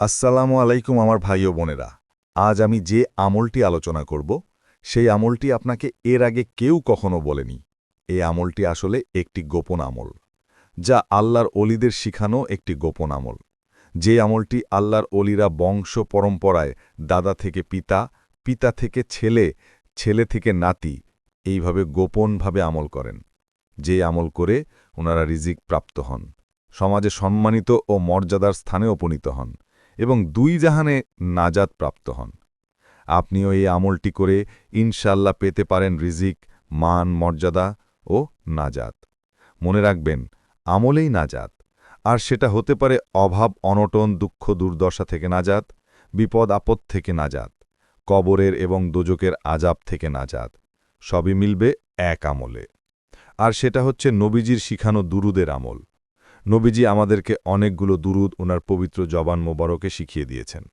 আসসালামু আলাইকুম আমার ভাই ও বোনেরা। আজ আমি যে আমলটি আলোচনা করব, সেই আমলটি আপনাকে এর আগে কেউ কখনো বলেনি। এই আমলটি আসলে একটি গোপন আমল, যা আল্লাহর অলিদের শিখানো একটি গোপন আমল। যে আমলটি আল্লাহর অলিরা বংশ পরম্পরায় দাদা থেকে পিতা পিতা থেকে ছেলে ছেলে থেকে নাতি, এইভাবে গোপনভাবে আমল করেন। যে আমল করে ওনারা রিজিক প্রাপ্ত হন, সমাজে সম্মানিত ও মর্যাদার স্থানে উপনীত হন। এবং দুই জাহানে নাজাত প্রাপ্ত হন। আপনিও এই আমলটি করে ইনশাল্লাহ পেতে পারেন রিজিক, মান, মর্যাদা ও নাজাত। মনে রাখবেন, আমলেই নাজাত। আর সেটা হতে পারে অভাব, অনটন, দুঃখ, দুর্দশা থেকে নাজাত, বিপদ, আপদ থেকে নাজাত, কবরের এবং দোজকের আজাব থেকে নাজাত, সবই মিলবে এক আমলে। আর সেটা হচ্ছে নবীজির শিখানো দুরুদের আমল। নবীজি আমাদেরকে অনেকগুলো দুরুদ ওনার পবিত্র জবান মোবারকে শিখিয়ে দিয়েছেন।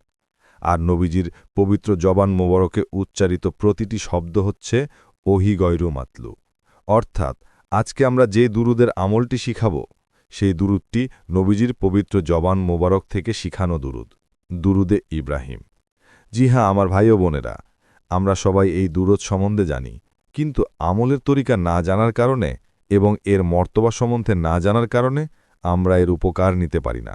আর নবীজির পবিত্র জবান মোবারকে উচ্চারিত প্রতিটি শব্দ হচ্ছে ওহি গৈরু মাতলু। অর্থাৎ, আজকে আমরা যে দুরুদের আমলটি শিখাব, সেই দুরুদটি নবীজির পবিত্র জবান মোবারক থেকে শিখানো দুরুদ, দুরুদে ইব্রাহিম। জি হ্যাঁ আমার ভাই ও বোনেরা, আমরা সবাই এই দুরুদ সম্বন্ধে জানি, কিন্তু আমলের তরিকা না জানার কারণে এবং এর মর্তবা সম্বন্ধে না জানার কারণে আমরা এর উপকার নিতে পারি না।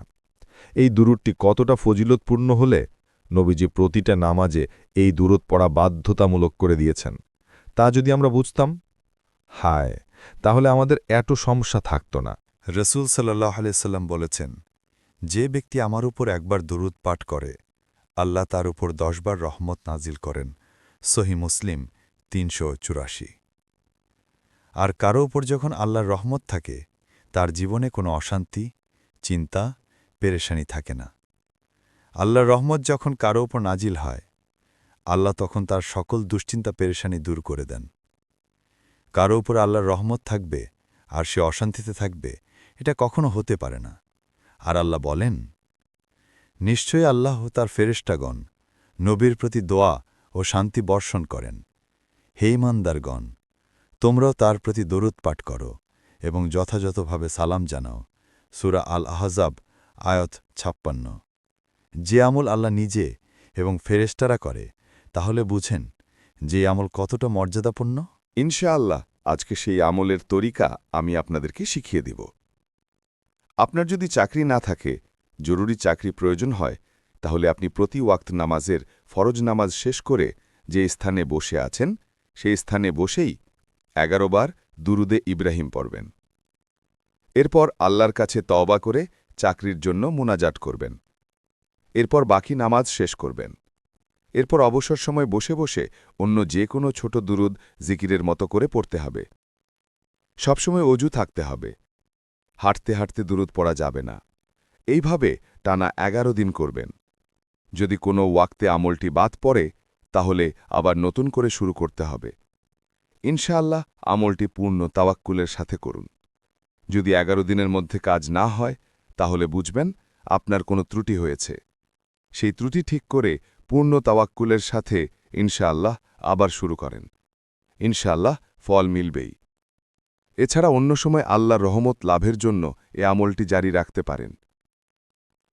এই দুরুদটি কতটা ফজিলতপূর্ণ হলে? নবীজি প্রতিটা নামাজে এই দূরত পড়া বাধ্যতামূলক করে দিয়েছেন। তা যদি আমরা বুঝতাম? হায়, তাহলে আমাদের এত সমস্যা থাকত না। রসুল সাল্লাহ আলাইসাল্লাম বলেছেন, যে ব্যক্তি আমার উপর একবার দুরুদ পাঠ করে, আল্লাহ তার উপর দশবার রহমত নাজিল করেন। সহি মুসলিম তিনশো চুরাশি। আর কারও উপর যখন আল্লাহর রহমত থাকে তার জীবনে কোনো অশান্তি, চিন্তা, পেরেশানি থাকে না। আল্লাহর রহমত যখন কারও ওপর নাজিল হয়, আল্লাহ তখন তার সকল দুশ্চিন্তা, পেরেশানি দূর করে দেন। কারও ওপর আল্লাহর রহমত থাকবে আর সে অশান্তিতে থাকবে, এটা কখনো হতে পারে না। আর আল্লাহ বলেন, নিশ্চয়ই আল্লাহ তার ফেরেষ্টাগণ নবীর প্রতি দোয়া ও শান্তি বর্ষণ করেন। হে ইমানদারগণ তোমরাও তার প্রতি দরুদ পাঠ করো। এবং যথাযথভাবে সালাম জানাও। সুরা আল আহজাব আয়ত ছাপ্পান্ন। যে আমল আল্লাহ নিজে এবং ফেরেস্তারা করে, তাহলে বুঝেন যে আমল কতটা মর্যাদাপূর্ণ। ইনশাআল্লাহ, আজকে সেই আমলের তরিকা আমি আপনাদেরকে শিখিয়ে দিব। আপনার যদি চাকরি না থাকে, জরুরি চাকরি প্রয়োজন হয়, তাহলে আপনি প্রতি ওয়াক্ত নামাজের ফরজ নামাজ শেষ করে যে স্থানে বসে আছেন, সেই স্থানে বসেই এগারো বার দুরুদে ইব্রাহিম পড়বেন। এরপর আল্লাহর কাছে তওবা করে চাকরির জন্য মোনাজাট করবেন। এরপর বাকি নামাজ শেষ করবেন। এরপর অবসর সময় বসে বসে অন্য যে কোনো ছোট দুরুদ জিকিরের মতো করে পড়তে হবে। সবসময় অজু থাকতে হবে। হাঁটতে হাঁটতে দুরুদ পড়া যাবে না। এইভাবে টানা এগারো দিন করবেন। যদি কোনো ওয়াক্তে আমলটি বাদ পড়ে, তাহলে আবার নতুন করে শুরু করতে হবে। ইনশাআল্লাহ আমলটি পূর্ণ তাওয়াক্কুলের সাথে করুন। যদি এগারো দিনের মধ্যে কাজ না হয়, তাহলে বুঝবেন আপনার কোনো ত্রুটি হয়েছে। সেই ত্রুটি ঠিক করে পূর্ণ তাওয়াক্কুলের সাথে ইনশাআল্লাহ আবার শুরু করেন। ইনশাআল্লাহ ফল মিলবেই। এছাড়া অন্য সময় আল্লাহর রহমত লাভের জন্য এ আমলটি জারি রাখতে পারেন।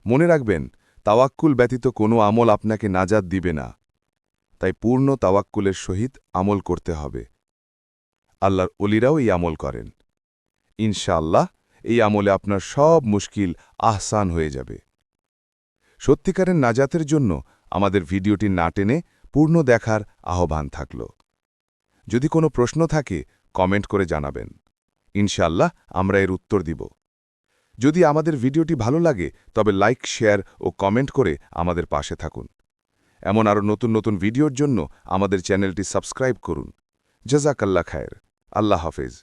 মনে রাখবেন, তাওয়াক্কুল ব্যতীত কোনো আমল আপনাকে নাজাদ দিবে না। তাই পূর্ণ তাওয়াক্কুলের সহিত আমল করতে হবে। আল্লাহর অলিরাও এই আমল করেন। ইনশাআল্লাহ এই আমলে আপনার সব মুশকিল আহসান হয়ে যাবে। সত্যিকারের নাজাতের জন্য আমাদের ভিডিওটি না টেনে পূর্ণ দেখার আহ্বান থাকল। যদি কোনো প্রশ্ন থাকে, কমেন্ট করে জানাবেন। ইনশাল্লাহ আমরা এর উত্তর দিব। যদি আমাদের ভিডিওটি ভালো লাগে, তবে লাইক, শেয়ার ও কমেন্ট করে আমাদের পাশে থাকুন। এমন আরও নতুন নতুন ভিডিওর জন্য আমাদের চ্যানেলটি সাবস্ক্রাইব করুন। জাজাকাল্লা খায়ের। আল্লাহ হাফেজ।